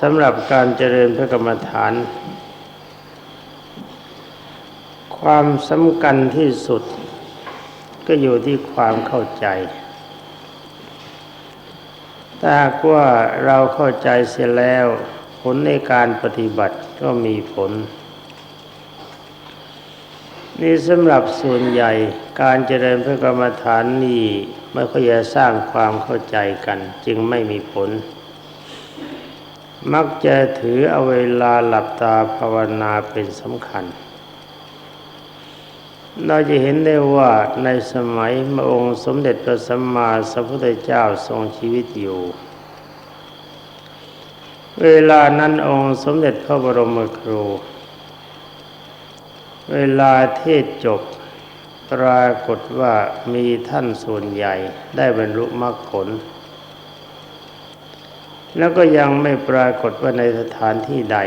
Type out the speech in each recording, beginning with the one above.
สำหรับการเจริญพระกรรมฐาน ความสำคัญที่สุด ก็อยู่ที่ความเข้าใจถ้าหากว่าเราเข้าใจเสียแล้ว ผลในการปฏิบัติก็มีผล นี่สำหรับส่วนใหญ่การเจริญพระกรรมฐานนี่ไม่ค่อยจะสร้างความเข้าใจกัน จึงไม่มีผล มักจะถือเอาเวลาหลับตาภาวนาเป็นสำคัญ เราจะเห็นได้ว่าในสมัยพระองค์สมเด็จพระสัมมาสัมพุทธเจ้าทรงชีวิตอยู่ เวลานั้นองค์สมเด็จพระบรมครู เวลาเทศจบปรากฏว่ามีท่านส่วนใหญ่ได้บรรลุมรรคผล แล้วก็ยังไม่ปรากฏว่าในสถานที่ใด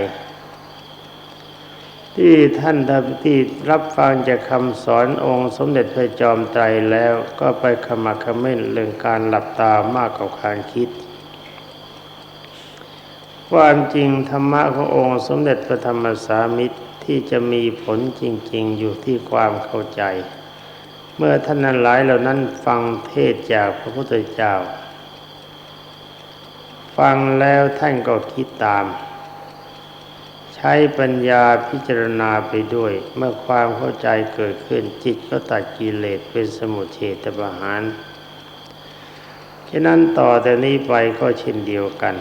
ที่ท่านที่รับฟังจากคำสอนองค์สมเด็จพระจอมไตรแล้วก็ไปขมักขม้นเรื่องการหลับตามากกว่าการคิด ความจริงธรรมะขององค์สมเด็จพระธรรมสามิตรที่จะมีผลจริง ๆ อยู่ที่ความเข้าใจ เมื่อท่านนั้นหลายเหล่านั้นฟังเทศจากพระพุทธเจ้า ฟังแล้วท่านก็คิดตาม ใช้ปัญญาพิจารณาไปด้วย เมื่อความเข้าใจเกิดขึ้นจิตก็ตัดกิเลสเป็นสมุทเฉตประหารฉะนั้นต่อแต่นี้ไปก็เช่นเดียวกัน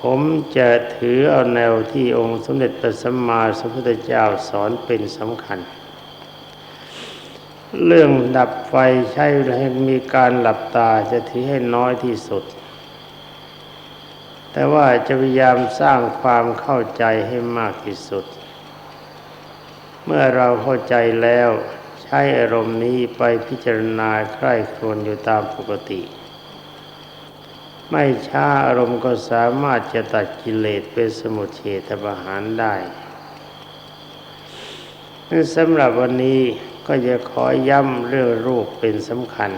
ผมจะถือเอาแนวที่องค์สมเด็จพระสัมมาสัมพุทธเจ้าสอนเป็นสำคัญ เรื่องดับไฟใช้ให้มีการหลับตาจะถือให้น้อยที่สุด แต่ว่าจะพยายามสร้างความเข้าใจให้มากที่สุด เมื่อเราเข้าใจแล้ว ใช้อารมณ์นี้ไปพิจารณาใคร่ครวญอยู่ตามปกติ ไม่ช้าอารมณ์ก็สามารถจะตัดกิเลสเป็นสมุทเฉทประหารได้สำหรับวันนี้ก็จะขอย้ำเรื่องรูปเป็นสำคัญ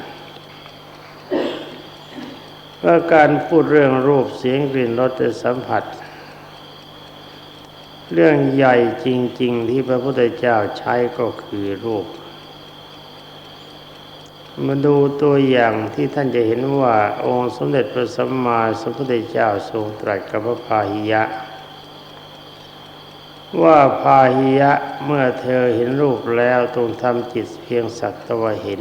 ว่าการพูดเรื่องรูปเสียงกลิ่นรสและสัมผัส เรื่องใหญ่จริง ๆ ที่พระพุทธเจ้าใช้ก็คือรูป มาดูตัวอย่างที่ท่านจะเห็นว่าองค์สมเด็จพระสัมมาสัมพุทธเจ้าทรงตรัสกับพระพาหิยะ ว่าพาหิยะเมื่อเธอเห็นรูปแล้วตรงทำจิตเพียงสักตะวเห็น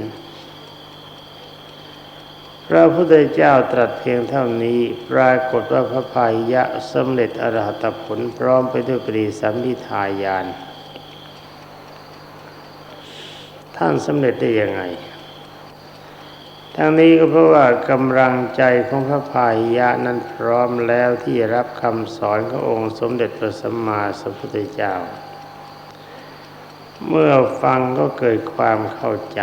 พระพุทธเจ้าตรัสเพียงเท่านี้ ปรากฏว่าพระพายะสำเร็จอรหัตผลพร้อมไปด้วยปรีสัมพิทายาน ท่านสำเร็จได้ยังไง ทั้งนี้ก็เพราะว่ากำลังใจของพระพายะนั้นพร้อมแล้วที่รับคำสอนขององค์สมเด็จพระสัมมาสัมพุทธเจ้า เมื่อฟังก็เกิดความเข้าใจ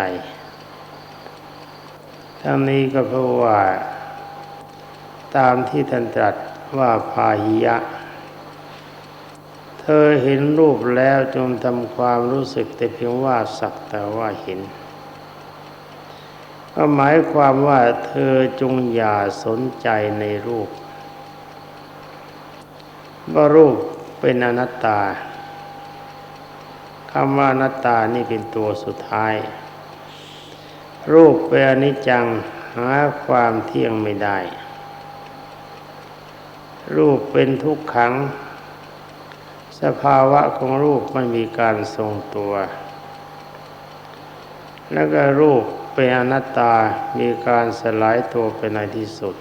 ทั้งนี้ก็เพราะว่า ตามที่ท่านตรัสว่าพาหิยะ เธอเห็นรูปแล้วจงทำความรู้สึกแต่เพียงว่าสักแต่ว่าเห็นก็หมายความว่าเธอจงอย่าสนใจในรูป ว่ารูปเป็นอนัตตาคำว่าอนัตตานี่เป็นตัวสุดท้าย รูปเป็นอนิจจังหาความเที่ยงไม่ได้ รูปเป็นทุกขัง สภาวะของรูปไม่มีการทรงตัว แล้วก็รูปเป็นอนัตตามีการสลายตัวไปในที่สุด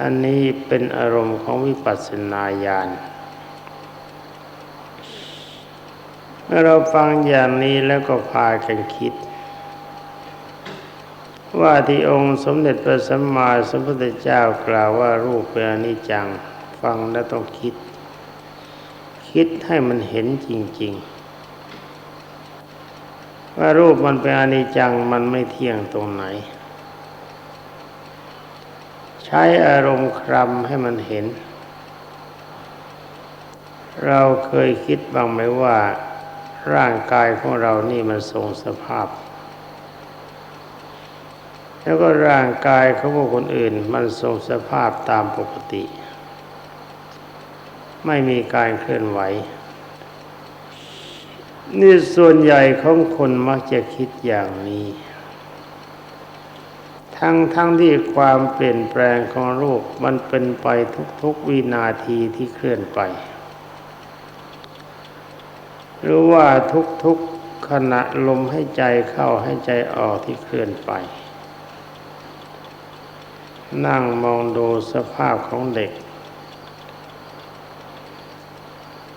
อันนี้เป็นอารมณ์ของวิปัสสนาญาณเมื่อเราฟังอย่างนี้แล้วก็พากันคิด ว่าที่องค์สมเด็จพระสัมมาสัมพุทธเจ้ากล่าวว่ารูปเป็นอนิจจังฟังแล้วต้องคิด คิดให้มันเห็นจริง ๆ ว่ารูปมันเป็นอนิจจังมันไม่เที่ยงตรงไหน ใช้อารมณ์ครำให้มันเห็น เราเคยคิดบ้างไหมว่า ร่างกายของเรานี่มันทรงสภาพ แล้วก็ร่างกายของบุคคลอื่น มันทรงสภาพตามปกติ ไม่มีการเคลื่อนไหว นี่ส่วนใหญ่ของคนมักจะคิดอย่างนี้ ทั้งทั้งที่ความเปลี่ยนแปลงของโลกมันเป็นไปทุกๆวินาทีที่เคลื่อนไป หรือว่าทุกๆขณะลมให้ใจเข้าให้ใจออกที่เคลื่อนไป นั่งมองดูสภาพของเด็ก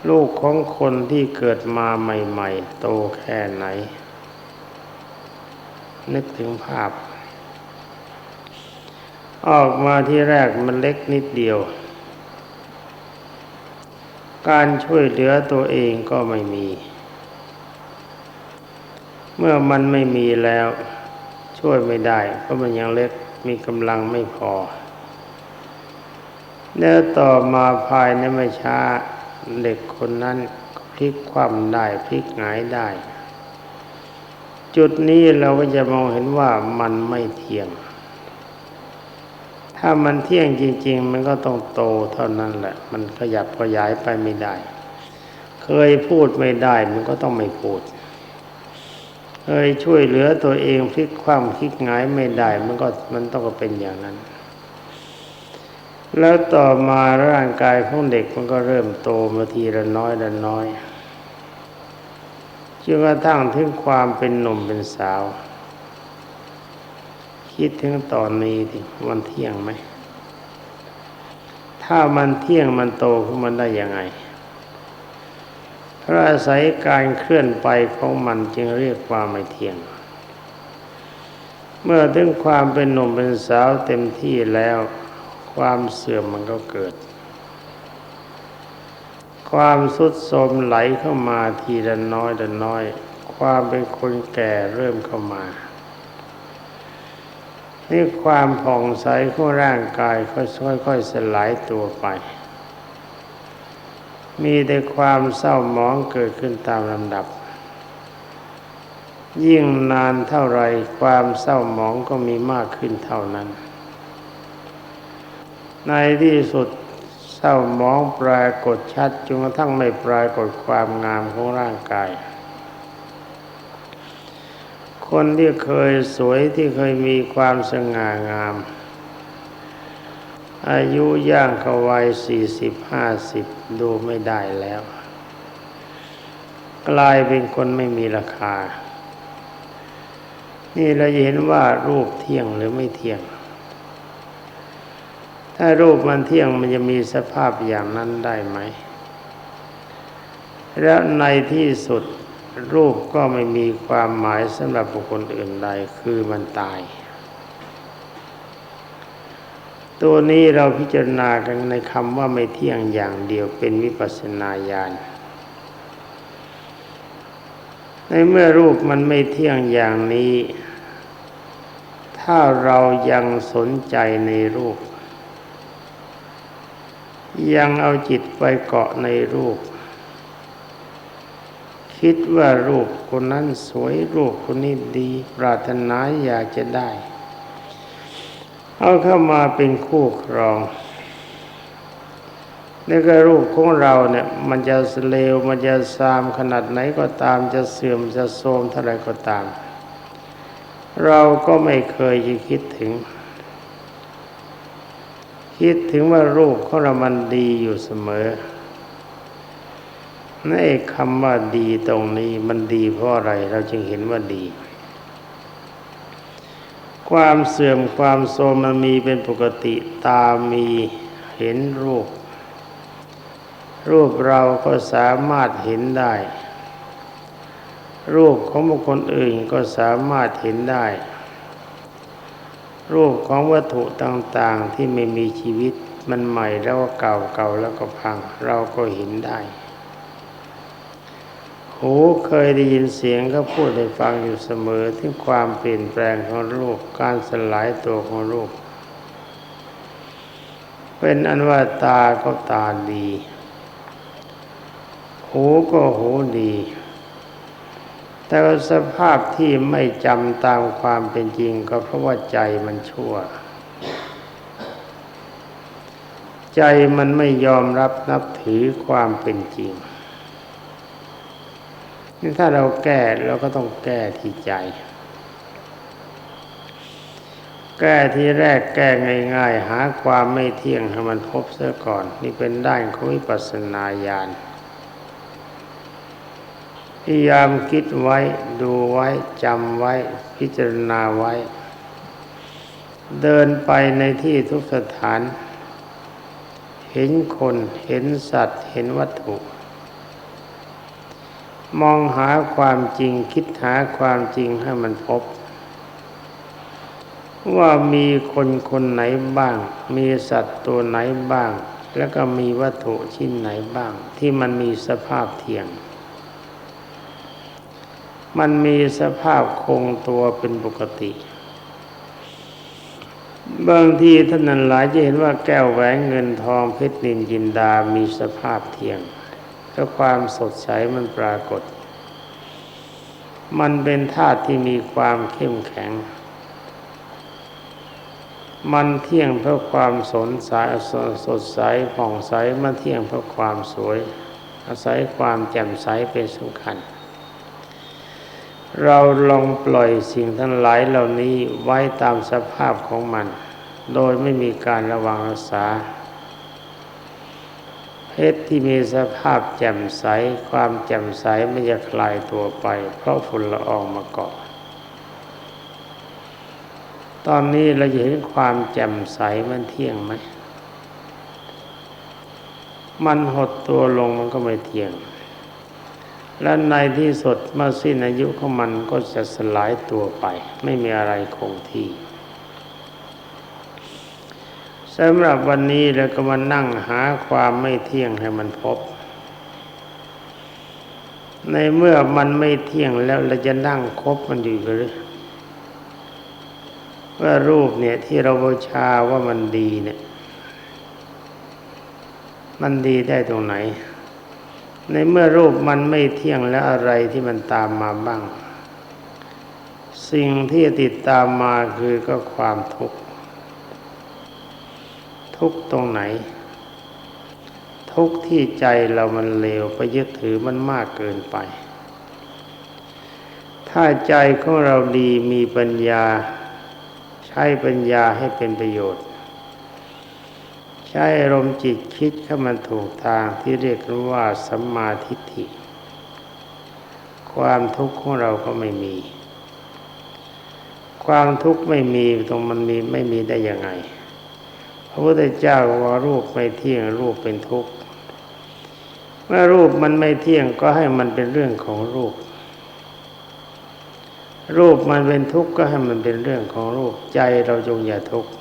ลูกของคนที่เกิดมาใหม่ ๆ โตแค่ไหน นึกถึงภาพ ออกมาที่แรกมันเล็กนิดเดียว การช่วยเหลือตัวเองก็ไม่มี เมื่อมันไม่มีแล้ว ช่วยไม่ได้เพราะมันยังเล็ก มีกำลังไม่พอ แล้วต่อมาภายในไม่ช้าเด็กคนนั้นพลิกคว่ำได้พลิกหงายได้ จุดนี้เราก็จะมองเห็นว่ามันไม่เที่ยง ถ้ามันเที่ยงจริง ๆ มันก็ต้องโตเท่านั้นแหละ มันขยับขยายไปไม่ได้ เคยพูดไม่ได้มันก็ต้องไม่พูด เคยช่วยเหลือตัวเองพลิกคว่ำพลิกหงายไม่ได้ มันก็มันต้องเป็นอย่างนั้น แล้วต่อมาร่างกายของเด็กมันก็เริ่มโตมาทีละน้อยละน้อยจนกระทั่งถึงความเป็นหนุ่มเป็นสาว คิดถึงตอนนี้ดิมันเที่ยงไหม ถ้ามันเที่ยงมันโตขึ้นมันได้ยังไง เพราะอาศัยการเคลื่อนไปของมันจึงเรียกว่าไม่เที่ยง เมื่อถึงความเป็นหนุ่มเป็นสาวเต็มที่แล้ว ความเสื่อมมันก็เกิด ความสุดโทมไหลเข้ามาทีละน้อยละน้อย ความเป็นคนแก่เริ่มเข้ามานี่ความผ่องใสของร่างกายค่อยๆสลายตัวไป มีแต่ความเศร้าหมองเกิดขึ้นตามลำดับ ยิ่งนานเท่าไรความเศร้าหมองก็มีมากขึ้นเท่านั้น ในที่สุดเศร้าหมองปรากฏชัดจนกระทั่งไม่ปรากฏความงามของร่างกาย คนที่เคยสวยที่เคยมีความสง่างาม อายุย่างเขาวัยสี่สิบห้าสิบดูไม่ได้แล้ว กลายเป็นคนไม่มีราคา นี่เราจะเห็นว่ารูปเที่ยงหรือไม่เที่ยง ถ้ารูปมันเที่ยงมันจะมีสภาพอย่างนั้นได้ไหม แล้วในที่สุดรูปก็ไม่มีความหมายสำหรับบุคคลอื่นใดคือมันตาย ตัวนี้เราพิจารณากันในคำว่าไม่เที่ยงอย่างเดียวเป็นวิปัสสนาญาณในเมื่อรูปมันไม่เที่ยงอย่างนี้ ถ้าเรายังสนใจในรูป ยังเอาจิตไปเกาะในรูป คิดว่ารูปคนนั้นสวยรูปคนนี้ดี ปรารถนาอยากจะได้ เอาเข้ามาเป็นคู่ครองนี่ก็รูปของเราเนี่ย มันจะเลวมันจะซามขนาดไหนก็ตามจะเสื่อมจะโทรมเท่าไรก็ตาม เราก็ไม่เคยจะคิดถึง คิดถึงว่ารูปของเรามันดีอยู่เสมอนี่คำว่าดีตรงนี้มันดีเพราะอะไร เราจึงเห็นว่าดี ความเสื่อมความโทรมมันมีเป็นปกติตามีเห็นรูป รูปเราก็สามารถเห็นได้ รูปของบุคคลอื่นก็สามารถเห็นได้ รูปของวัตถุต่างๆที่ไม่มีชีวิตมันใหม่แล้วก็เก่าเก่าแล้วก็พังเราก็เห็นได้ หูเคยได้ยินเสียงก็พูดให้ฟังอยู่เสมอถึงความเปลี่ยนแปลงของรูปการสลายตัวของรูปเป็นอันว่าตาก็ตาดี หูก็หูดี แต่ว่าสภาพที่ไม่จำตามความเป็นจริงก็เพราะว่าใจมันชั่ว ใจมันไม่ยอมรับนับถือความเป็นจริง ถ้าเราแก้เราก็ต้องแก้ที่ใจ แก้ที่แรกแก้ง่าย ๆ หาความไม่เที่ยงให้มันพบเสียก่อน นี่เป็นด้านของวิปัสสนาญาณพยายามคิดไว้ดูไว้จำไว้พิจารณาไว้ เดินไปในที่ทุกสถาน เห็นคนเห็นสัตว์เห็นวัตถุ มองหาความจริงคิดหาความจริงให้มันพบ ว่ามีคนคนไหนบ้าง มีสัตว์ตัวไหนบ้าง แล้วก็มีวัตถุชิ้นไหนบ้าง ที่มันมีสภาพเทียง มันมีสภาพคงตัวเป็นปกติ บางทีท่านนั้นหลายจะเห็นว่าแก้วแหวนเงินทองเพชรนินจินดา มีสภาพเทียง แล้วความสดใสมันปรากฏ มันเป็นธาตุที่มีความเข้มแข็ง มันเที่ยงเพราะความสนสายสดใสผ่องใสมันเที่ยงเพราะความสวย อาศัยความแจ่มใสเป็นสำคัญ เราลองปล่อยสิ่งทั้งหลายเหล่านี้ไว้ตามสภาพของมัน โดยไม่มีการระวังรักษา เพชรที่มีสภาพแจ่มใส ความแจ่มใสไม่จะคลายตัวไป เพราะฝุ่นละอองมาเกาะ ตอนนี้เราจะเห็นความแจ่มใสมันเที่ยงไหม มันหดตัวลงมันก็ไม่เที่ยง และในที่สุดเมื่อสิ้นอายุของมันก็จะสลายตัวไป ไม่มีอะไรคงที่ สำหรับวันนี้เราก็มานั่งหาความไม่เที่ยงให้มันพบ ในเมื่อมันไม่เที่ยงแล้วเราจะนั่งคบมันอยู่หรือว่ารูปเนี่ยที่เราบูชาว่ามันดีเนี่ย มันดีได้ตรงไหน ในเมื่อรูปมันไม่เที่ยงแล้วอะไรที่มันตามมาบ้าง สิ่งที่ติดตามมาคือก็ความทุกข์ ทุกตรงไหน ทุกที่ใจเรามันเลวไปยึดถือมันมากเกินไป ถ้าใจของเราดีมีปัญญา ใช้ปัญญาให้เป็นประโยชน์ ใช้อารมณ์จิตคิดให้มันถูกทางที่เรียกว่าสัมมาทิฏฐิ ความทุกข์ของเราก็ไม่มีความทุกข์ไม่มีตรงมันมีไม่มีได้ยังไง พระพุทธเจ้าว่ารูปไม่เที่ยงรูปเป็นทุกข์เมื่อรูปมันไม่เที่ยงก็ให้มันเป็นเรื่องของรูป รูปมันเป็นทุกข์ก็ให้มันเป็นเรื่องของรูปใจเราจงอย่าทุกข์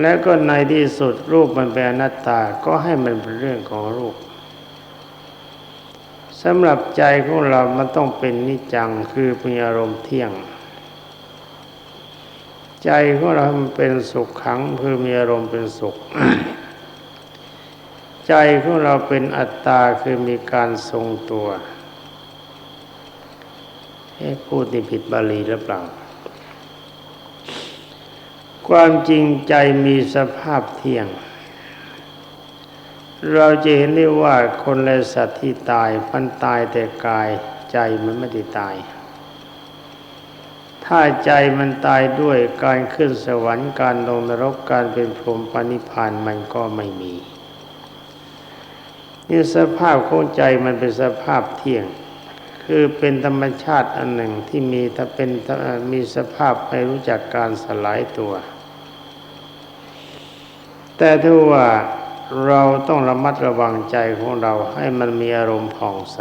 และก็ในที่สุดรูปมันเป็นอนัตตาก็ให้มันเป็นเรื่องของรูปสำหรับใจของเรามันต้องเป็นนิจังคือมีอารมณ์เที่ยง ใจของเรามันเป็นสุขขังคือมีอารมณ์เป็นสุข ใจของเราเป็นอัตตาคือมีการทรงตัวให้พูดในผิดบาลีหรือเปล่า ความจริงใจมีสภาพเที่ยง เราจะเห็นได้ว่าคนและสัตว์ที่ตายมันตายแต่กายใจมันไม่ได้ตาย ถ้าใจมันตายด้วยการขึ้นสวรรค์การลงนรกการเป็นพรหมปณิพานมันก็ไม่มีนี่สภาพของใจมันเป็นสภาพเที่ยง คือเป็นธรรมชาติอันหนึ่งที่มีถ้าเป็นมีสภาพไม่รู้จักการสลายตัว แต่ถ้าว่าเราต้องระมัดระวังใจของเราให้มันมีอารมณ์ผ่องใส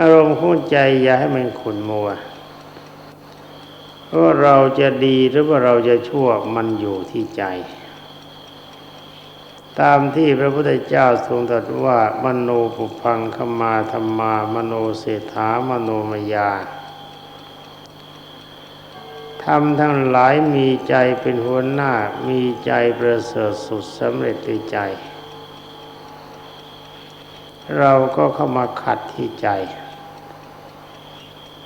อารมณ์ของใจอย่าให้มันขุ่นมัวว่าเราจะดีหรือว่าเราจะชั่วมันอยู่ที่ใจ ตามที่พระพุทธเจ้าทรงตรัสว่ามโนปุพังขมาธรรมา มโนเศรษฐามโนมยาทำทั้งหลายมีใจเป็นหัวหน้ามีใจประเสริฐสุดสำเร็จในใจ เราก็เข้ามาขัดที่ใจ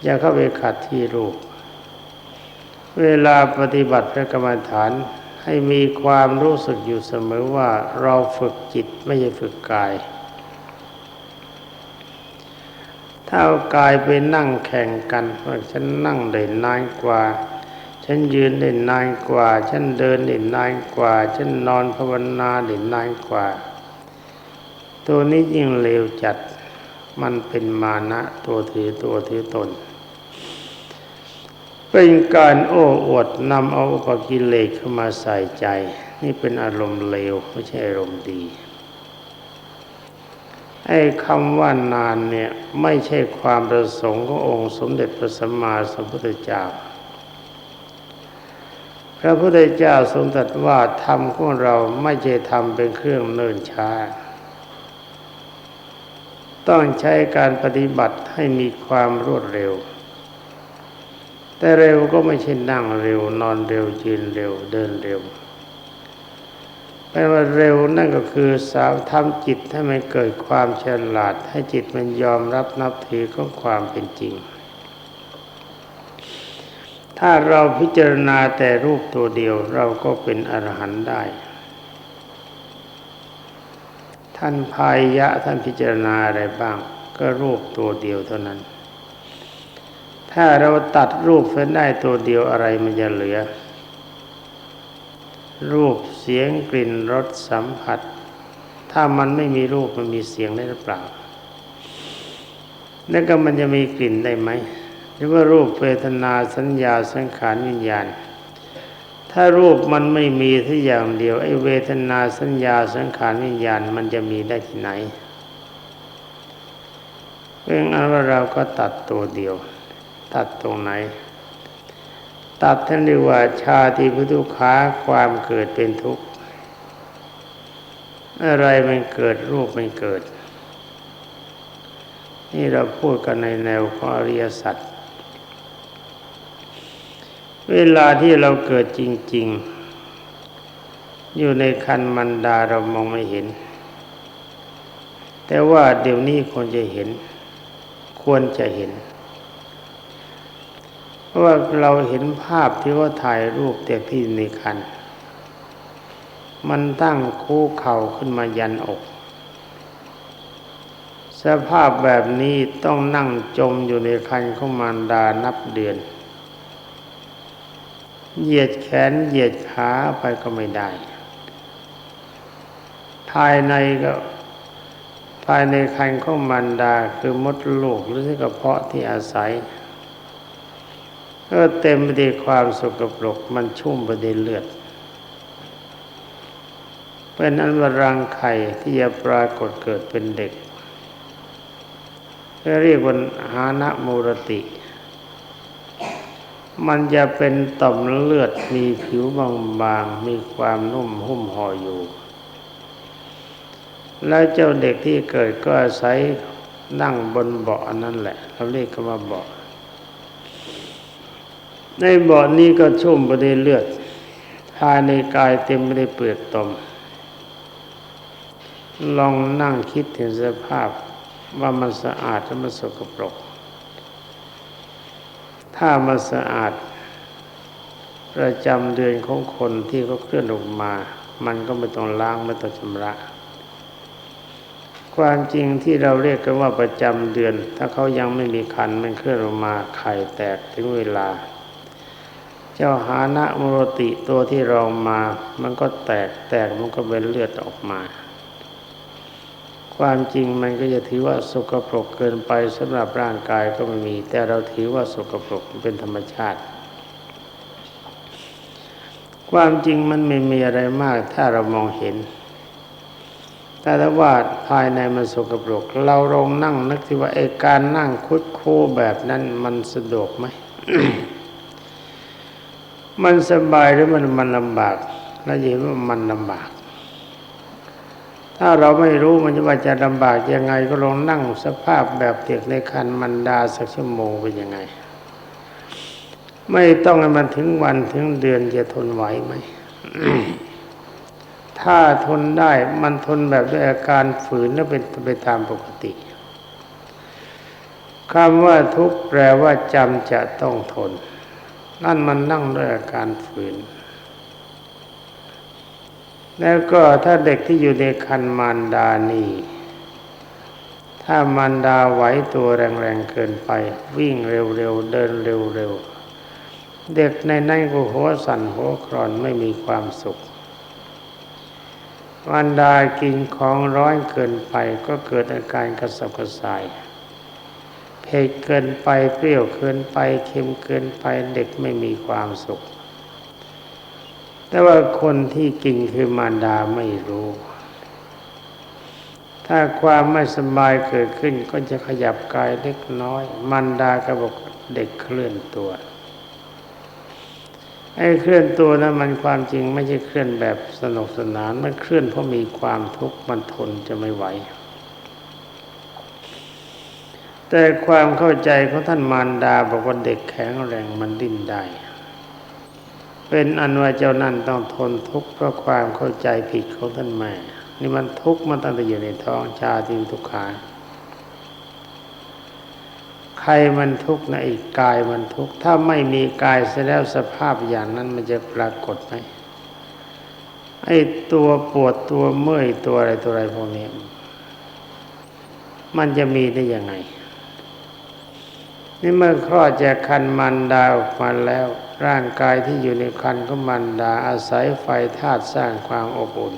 อย่าเข้าไปขัดที่รูป เวลาปฏิบัติพระกรรมฐานให้มีความรู้สึกอยู่เสมอว่าเราฝึกจิตไม่ใช่ฝึกกาย ถ้าเอากายไปนั่งแข่งกันว่าฉันนั่งได้นานกว่า ฉันยืนได้นานกว่า ฉันเดินได้นานกว่า ฉันนอนภาวนาได้นานกว่า ตัวนี้ยิ่งเลวจัดมันเป็นมานะตัวถือตัวถือตน เป็นการโอ้อวดนำเอาอุปกิเลสเข้ามาใส่ใจ นี่เป็นอารมณ์เลวไม่ใช่อารมณ์ดีไอ้คำว่านานเนี่ยไม่ใช่ความประสงค์ขององค์สมเด็จพระสัมมาสัมพุทธเจ้า พระพุทธเจ้าทรงตรัสว่าธรรมของเราไม่ใช่ทำเป็นเครื่องเนิ่นช้า ต้องใช้การปฏิบัติให้มีความรวดเร็ว แต่เร็วก็ไม่ใช่นั่งเร็ว นอนเร็วยืนเร็ว เดินเร็วแปลว่าเร็วนั่นก็คือสาวทำจิตให้มันเกิดความฉลาด ให้จิตมันยอมรับนับถือของความเป็นจริง ถ้าเราพิจารณาแต่รูปตัวเดียวเราก็เป็นอรหันต์ได้ ท่านพายยะท่านพิจารณาอะไรบ้าง ก็รูปตัวเดียวเท่านั้น ถ้าเราตัดรูปเส้นได้ตัวเดียวอะไรมันจะเหลือ รูปเสียงกลิ่นรสสัมผัส ถ้ามันไม่มีรูปมันมีเสียงได้หรือเปล่า แล้วก็มันจะมีกลิ่นได้ไหมหรือว่ารูปเวทนาสัญญาสังขารวิญญาณ ถ้ารูปมันไม่มีที่อย่างเดียวไอ้เวทนาสัญญาสังขารวิญญาณมันจะมีได้ที่ไหนเพราะงั้นว่าเราก็ตัดตัวเดียว ตัดตรงไหน ตัดท่านเรียกว่าชาติพุทุขาความเกิดเป็นทุกข์ อะไรมันเกิดรูปมันเกิด นี่เราพูดกันในแนวของอริยสัจเวลาที่เราเกิดจริง ๆ อยู่ในคันมันดาเรามองไม่เห็น แต่ว่าเดี๋ยวนี้ควรจะเห็น ควรจะเห็น ว่าเราเห็นภาพที่ว่าถ่ายรูปเด็กที่ในคัน มันตั้งคู่เข่าขึ้นมายันอก สภาพแบบนี้ต้องนั่งจมอยู่ในคันของมารดานับเดือน เหยียดแขนเหยียดขาไปก็ไม่ได้ ภายในก็ภายในคันของมารดาคือมดลูกหรือที่กระเพาะที่อาศัย ก็เต็มไปด้วยความสกปรกมันชุ่มไปด้วยเลือดเป็นอันวรังไข่ที่จะปรากฏเกิดเป็นเด็กเรียกว่าหานะมูรติ มันจะเป็นต่อมเลือดมีผิวบางๆ มีความนุ่มหุ้มห่ออยู่ แล้วเจ้าเด็กที่เกิดก็อาศัยนั่งบนเบาะนั่นแหละ เราเรียกกันว่าเบาะ ในเบาะนี้ก็ชุ่มไปด้วยเลือดภายในกายเต็มไปด้วยเปลือกตม ลองนั่งคิดถึงสภาพว่ามันสะอาดหรือมันสกปรก ถ้ามันสะอาด ประจำเดือนของคนที่เขาเคลื่อนออกมา มันก็ไม่ต้องล้างไม่ต้องชำระ ความจริงที่เราเรียกกันว่าประจำเดือน ถ้าเขายังไม่มีคันมันเคลื่อนออกมาไข่แตกถึงเวลา เจ้าหานะมรติตัวที่รองมา มันก็แตกแตกมันก็เป็นเลือดออกมา ความจริงมันก็จะถือว่าสกปรกเกินไปสำหรับร่างกายก็ไม่มี แต่เราถือว่าสกปรกเป็นธรรมชาติ ความจริงมันไม่มีอะไรมากถ้าเรามองเห็นแต่ถ้าว่าภายในมันสกปรก เราลองนั่งนึกที่ว่าไอการนั่งคุดคูแบบนั้นมันสะดวกไหม มันสบายหรือมันมันลำบากแล้วยินว่ามันลำบาก ถ้าเราไม่รู้มันจะว่าจะลำบากยังไงก็ลองนั่งสภาพแบบเด็กในคันมันดาสักชั่วโมงเป็นยังไง ไม่ต้องให้มันถึงวันถึงเดือนจะทนไหวไหมถ้าทนได้มันทนแบบด้วยอาการฝืนแล้วเป็นไปตามปกติคำว่าทุกข์แปลว่าจำจะต้องทน นั่นมันนั่งด้วยอาการฝืน แล้วก็ถ้าเด็กที่อยู่ในคันมารดานี่ ถ้ามารดาไหวตัวแรงๆเกินไป วิ่งเร็วๆ เดินเร็วๆ เด็กในนั่นก็หัวสั่นหัวครอนไม่มีความสุขมารดากินของร้อนเกินไปก็เกิดอาการกระสับกระส่าย ผ็ดเกินไปเปรี้ยวเกินไปเค็มเกินไปเด็กไม่มีความสุข แต่ว่าคนที่กินคือมารดาไม่รู้ ถ้าความไม่สบายเกิดขึ้นก็จะขยับกายเล็กน้อยมารดาก็บอกเด็กเคลื่อนตัวไอ้เคลื่อนตัวนั้นมันความจริงไม่ใช่เคลื่อนแบบสนุกสนานมันเคลื่อนเพราะมีความทุกข์มันทนจะไม่ไหว แต่ความเข้าใจของท่านมารดาบอกว่าเด็กแข็งแรงมันดิ้นได้ เป็นอันว่าเจ้านั่นต้องทนทุกข์เพราะความเข้าใจผิดของท่านแม่ นี่มันทุกข์มันตั้งแต่อยู่ในท้องชาติทุกขาใครมันทุกข์นะอีกกายมันทุกข์ถ้าไม่มีกายเสียแล้วสภาพอย่างนั้นมันจะปรากฏไหมไอ้ตัวปวดตัวเมื่อยตัวอะไรตัวอะไรพวกนี้ มันจะมีได้ยังไง นี่เมื่อคลอดจากคันมันดาออกมาแล้ว ร่างกายที่อยู่ในคันของมันดาอาศัยไฟธาตุสร้างความอบอุ่น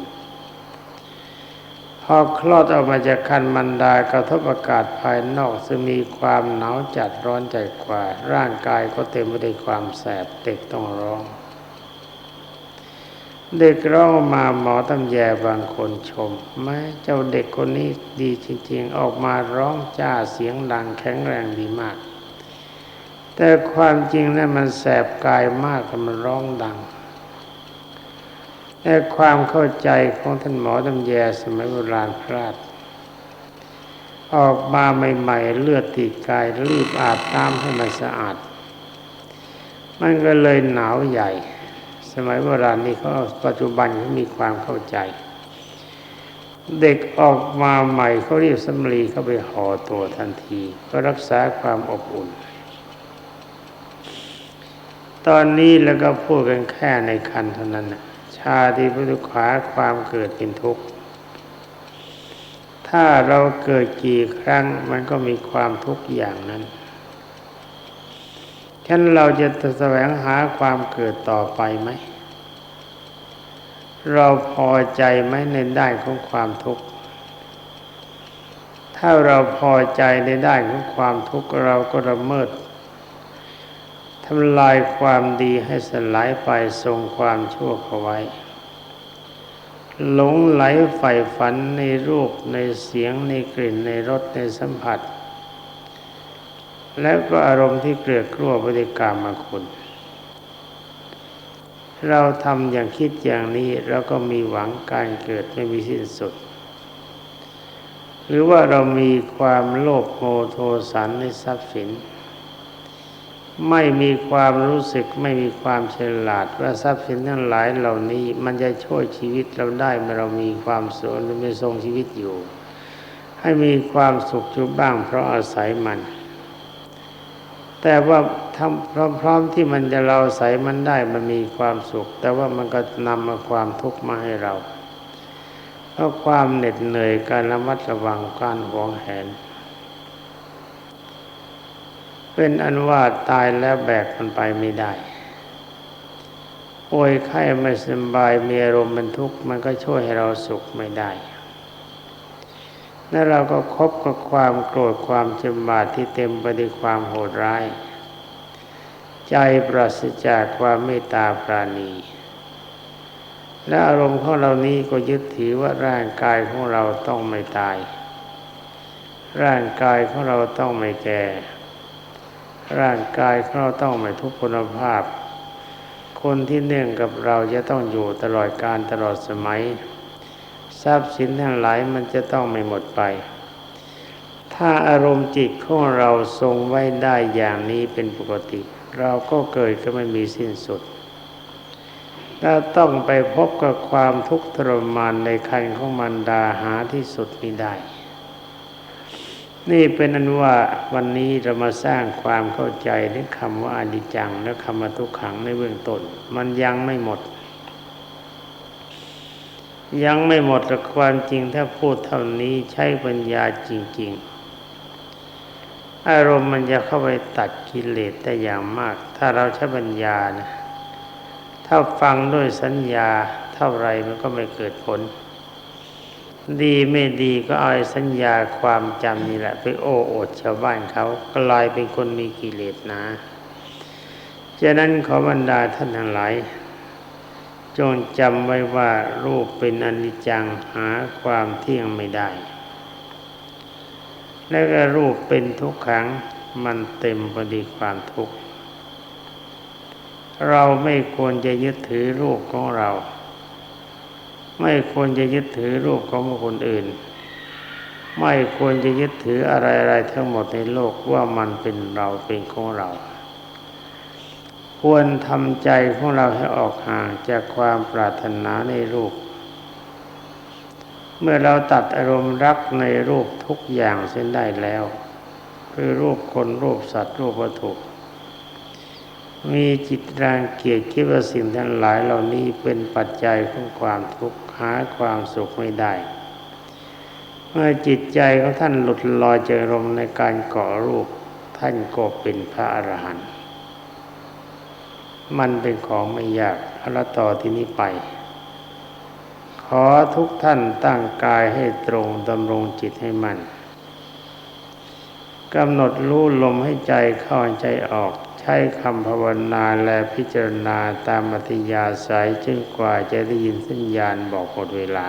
พอคลอดออกมาจากคันมันดากระทบอากาศภายนอกจะมีความหนาวจัดร้อนใจกว่า ร่างกายก็เต็มไปด้วยความแสบเด็กต้องร้อง เด็กร้องมาหมอตำแยบางคนชมแม้เจ้าเด็กคนนี้ดีจริงๆ ออกมาร้องจ้าเสียงดังแข็งแรงดีมาก แต่ความจริงนั้นมันแสบกายมากมันร้องดังแต่ความเข้าใจของท่านหมอตำแยสมัยโบราณพลาดออกมาใหม่ๆ เลือดติดกายรีบอาบน้ำให้มันสะอาด มันก็เลยหนาวใหญ่ สมัยโบราณนี้เขาปัจจุบันเขามีความเข้าใจ เด็กออกมาใหม่เขารีบสำลีเข้าไปห่อตัวทันที ก็รักษาความอบอุ่น ตอนนี้แล้วก็พูดกันแค่ในคันเท่านั้นชาติพุทุขาความเกิดเป็นทุกข์ ถ้าเราเกิดกี่ครั้งมันก็มีความทุกข์อย่างนั้นฉันเราจะแสวงหาความเกิดต่อไปไหม เราพอใจไหมในด้านของความทุกข์ ถ้าเราพอใจในด้านของความทุกข์เราก็ละเมิด ทำลายความดีให้สลายไปทรงความชั่วเขาไว้ หลงไหลใฝ่ฝันในรูปในเสียงในกลิ่นในรสในสัมผัส แล้วก็อารมณ์ที่เกลือกลัวบริกรรมมาคุณ เราทำอย่างคิดอย่างนี้เราก็มีหวังการเกิดไม่มีสิ้นสุด หรือว่าเรามีความโลภโมโทสันในทรัพย์สิน ไม่มีความรู้สึกไม่มีความฉลาด ว่าทรัพย์สินทั้งหลายเหล่านี้ มันจะช่วยชีวิตเราได้เมื่อเรามีความสุขหรือมีทรงชีวิตอยู่ ให้มีความสุขอยู่บ้าง เพราะอาศัยมัน แต่ว่าทำพร้อมๆที่มันจะเราอาศัยมันได้มันมีความสุข แต่ว่ามันก็นำมาความทุกข์มาให้เราเพราะความเหน็ดเหนื่อยการระมัดระวังการหวงแหน เป็นอันว่าตายแล้วแบกมันไปไม่ได้ป่วยไข้ไม่สบายมีอารมณ์เป็นทุกข์มันก็ช่วยให้เราสุขไม่ได้แล้วเราก็คบกับความโกรธความจำบาดที่เต็มไปด้วยความโหดร้าย ใจปราศจากความเมตตาปราณี และอารมณ์ของเรานี้ก็ยึดถือว่าร่างกายของเราต้องไม่ตาย ร่างกายของเราต้องไม่แก่ ร่างกายของเราต้องไม่ทุกพลภาพ คนที่เนื่องกับเราจะต้องอยู่ตลอดการตลอดสมัย ทรัพย์สินทั้งหลายมันจะต้องไม่หมดไป ถ้าอารมณ์จิตของเราทรงไว้ได้อย่างนี้เป็นปกติ เราก็เกิดก็ไม่มีสิ้นสุดถ้าต้องไปพบกับความทุกข์ทรมานในคันของมันดาหาที่สุดไม่ได้ นี่เป็นอันว่าวันนี้เรามาสร้างความเข้าใจในคำว่าอนิจจัง และคำว่าทุกขังในเบื้องต้น มันยังไม่หมด ยังไม่หมดแต่ความจริงถ้าพูดเท่านี้ใช้ปัญญาจริง ๆ อารมณ์มันจะเข้าไปตัดกิเลสได้อย่างมาก ถ้าเราใช้ปัญญานะถ้าฟังด้วยสัญญาเท่าไรมันก็ไม่เกิดผล ดีไม่ดีก็เอาสัญญาความจำนี่แหละ ไปโอ้โอดชาวบ้านเขากลายเป็นคนมีกิเลสนะฉะนั้นขอบรรดาท่านทั้งหลาย จงจำไว้ว่ารูปเป็นอนิจจังหาความเที่ยงไม่ได้ และก็รูปเป็นทุกขังมันเต็มพอดีความทุกข์ เราไม่ควรจะยึดถือรูปของเรา ไม่ควรจะยึดถือรูปของคนอื่น ไม่ควรจะยึดถืออะไรๆทั้งหมดในโลกว่ามันเป็นเราเป็นของเรา ควรทำใจของเราให้ออกห่างจากความปรารถนาในรูป เมื่อเราตัดอารมณ์รักในรูปทุกอย่างเส้นได้แล้ว คือรูปคนรูปสัตว์รูปวัตถุมีจิตรังเกียจคิดว่าสิ่งทั้งหลายเหล่านี้เป็นปัจจัยของความทุกข์ หาความสุขไม่ได้ เมื่อจิตใจของท่านหลุดลอยจากอารมในการก่อรูป ท่านก็เป็นพระอรหันต์มันเป็นของไม่ยากเอาละต่อที่นี้ไป ขอทุกท่านตั้งกายให้ตรงดำรงจิตให้มันกำหนดรู้ลมให้ใจเข้าใจออก ช้คำภาวนาและพิจารณาตามอัธยาศัยจนกว่าจะได้ยินสัญญาณบอกหมดเวลา